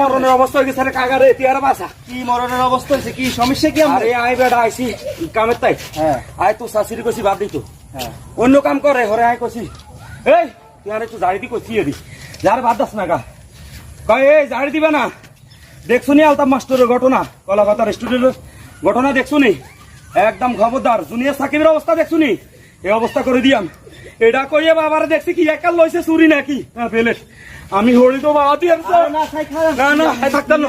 মরণের অবস্থা হয়ে গেছে রে কাগারে তুই আর বাঁচা কি? মরণের অবস্থা হয়েছে কি সমস্যা কি আমার আরে আই বেটা আইছি কামের তাই। হ্যাঁ। আয় তো শাশুড়ি কছি বাদ দিত হ্যাঁ। অন্য কাম করে হরে আয় কছি এই তুই আর একটু জাড়ি দি কছি এদি যার বাদ দাস না গা। কয় এই জাড়ি দিবে না। দেখছ নি আলতাম মাস্টারের ঘটনা? কলাকাতা রেস্টুরেন্টের ঘটনা দেখছ নি একদম খবরদার জুনিয়র সাকিবের অবস্থা দেখছ নি এই অবস্থা করে দিয়াম। এটা কইয়ে বাবার দেখছি কি একাল লইছে চুরি নাকি? হ্যাঁ পেলে আমি হরি তো বাবা আরে না না, না, থাকতাম না।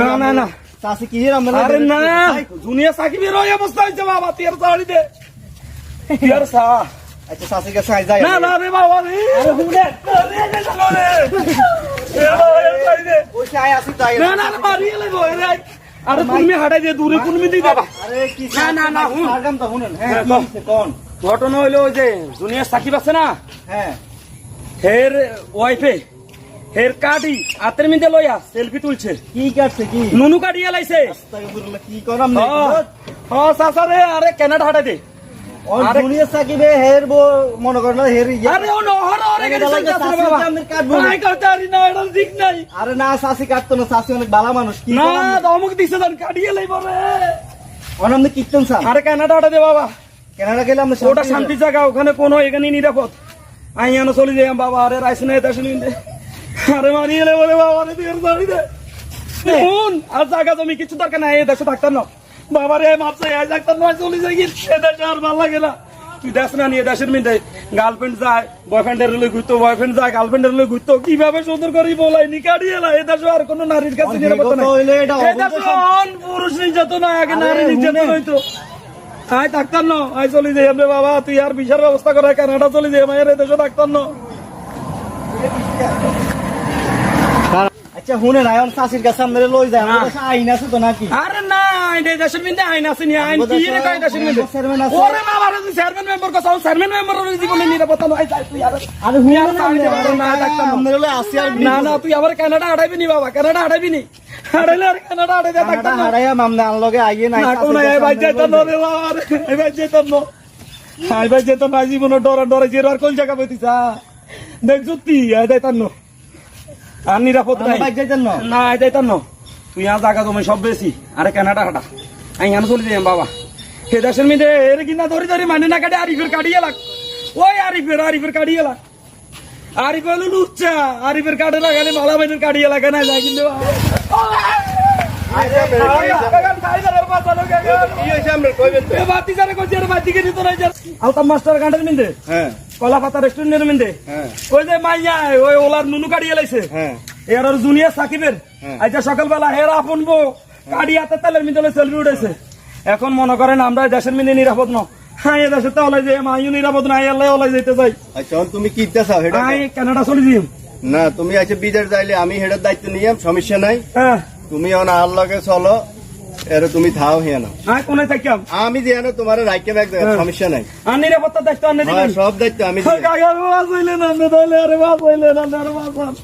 না, না, আরে না জুনিয়র সাকিবের ওই অবস্থা হয়েছে বাবা তিয়ার সাড়ি দে তিয়ার সা আচ্ছা কাছে আই যাই। না না রে বাবা রে। আরে হুনে রে রে চলো রে এ বাবা, এ সাইড আসি তাই না না রে আরে তুমি হাঁটাই দিয়ে দূরে কোন মিদি দেবা আরে কি না, না, না, হুন। সারগাম তো শুনেন। হ্যাঁ হ্যাঁ, কি কোন? ঘটনা হইল ওই যে জুনিয়র সাকিব আছে না? হ্যাঁ। হের ওয়াইফে হের কাটি হাতের মিদে লইয়া সেলফি তুলছে। কি কাটছে কি? নুনু কাটি এলাইছে। আস্তাগফিরুল্লাহ, কি করাম না হ সাসা রে আরে কেনাটা হাঁটাই দে। আরে- দুনিয়া সাকিবে হের বো মনে করেন না হের ইয়া- আরে ও নহর ওরে গেছে দাদা, সাসা শাশুড়ি বাবা তো কাটবো। নাই না এটা ঠিক নাই। আরে না চাষি কাটতো না চাষি অনেক ভালো মানুষ কি না করাম? দিছে কাটিয়ে লাইব রে। আরে কেনাটা হাঁটা দে বাবা। কেনাডা গেলে আমরা ওটা শান্তি জায়গা ওখানে কোনো এখানে নিরাপদ। আই আনো চলে যাই বাবা আরে রাইস নাই তা শুনি দে আরে মারি এলে বলে বাবা রে তুই সারি দে। শুন আর জায়গা জমি কিছু দরকার নাই এই দেশে থাকতাম না। বাবা রে মাপছে এই থাকতাম না চলে যাই এ দেশে আর ভালো লাগে না। তুই দেশ না নিয়ে দেশের মধ্যে গার্লফ্রেন্ড যায় বয়ফ্রেন্ডের লই ঘুরতো বয়ফ্রেন্ড যায় গার্লফ্রেন্ডের লই ঘুরতো কীভাবে সুন্দর করে বলাই নিকাড়ি এলা এ দেশে আর কোনো নারীর কাছে নিরাপত্তা নাই। এ দেশে পুরুষ নির্যাতন আগে নারী নির্যাতন হইতো। আয় ডাক্তার ন আয় চলে যাই আমরা বাবা তুই আর বিশাল ব্যবস্থা করে কানাডা চলে যাই মায়ের দেশে ডাক্তার ন। আচ্ছা শুনে না এখন চাষির কাছে আমরা লই যায়। আমাদের কাছে আইন আছে তো নাকি? আরে না এই দেশের মধ্যে আইন আছে নি আইন কি রে কয় দেশের মধ্যে। ওরে বাবা রে চেয়ারম্যান মেম্বার কথা চেয়ারম্যান মেম্বার জীবনে নিরাপত্তা নয় যাই তুই আর আরে আর না আরে না, ডাক্তার না। লই আসি আর না না তুই আবার কানাডা হাঁটাইবি নি বাবা কানাডা হাঁটাইবি নি। হাঁটাইলে আর কানাডা দেয় কানাডা ডাক্তার না। হারাইয়া মামলা আনলগে আইয়ে নাই না কোন এই ভাই যেতাম না রে বাবা রে এই ভাই যেতাম না। এই ভাই যেতাম না জীবনে ডরে ডরে যে আর কোন জায়গা পেতিস দেখছ তুই এই যাইতাম না। আর নিরাপদ নাই। বাইক যাইতেন না? যাইতাম না। তুই আর জায়গা জমি সব বেশি আরে কানাডা হাঁটা। আমি আমি চলে যাই বাবা। হে দেশের মধ্যে এর কিনা ধরি ধরি মানে না কাটে আরিফের কাটিয়ে লাগ ওই আরিফের আরিফের কাটিয়ে লাগ আরিফ হলো লুচ্চা। আরিফের কাটে লাগালে মালা বাইনের কাটিয়ে লাগে না যায় কিন্তু আলতাম মাস্টার গান্ডের মিন্দে হ্যাঁ। কলা পাতা রেস্টুরেন্টের হ্যাঁ। ওই যে মাইয়া ওই ওলার নুনু কাটিয়ে লাইছে হ্যাঁ। এর আর জুনিয়র সাকিবের। হ্যাঁ। আজকে সকালবেলা হের আপন বউ কাটিয়াতে তেলের মিন্দলে সেলফি উঠেছে এখন মনে করেন আমরা দেশের মিন্দে নিরাপদ ন হ্যাঁ এ দেশে তো ওলাই যে মাইও নিরাপদ আল্লাহ ওলাই যেতে যাই আচ্ছা তুমি কি চাও হেডা আই কানাডা চলে যাই না তুমি আছে বিদেশ যাইলে আমি হেডার দায়িত্ব নিয়ে সমস্যা নাই। হ্যাঁ। তুমি আর লগে চলো। এর তুমি থাও হিয়ানো। আই কোনে থাকিম আমি যেন তোমার রাইকে ব্যাগ হ্যাঁ। সমস্যা নাই। আর নিরাপত্তা দায়িত্ব আনে হ্যাঁ, সব দায়িত্ব আমি। কাকা বাস হইলেন না তাহলে আরে বাস হইলেন না আরে বাস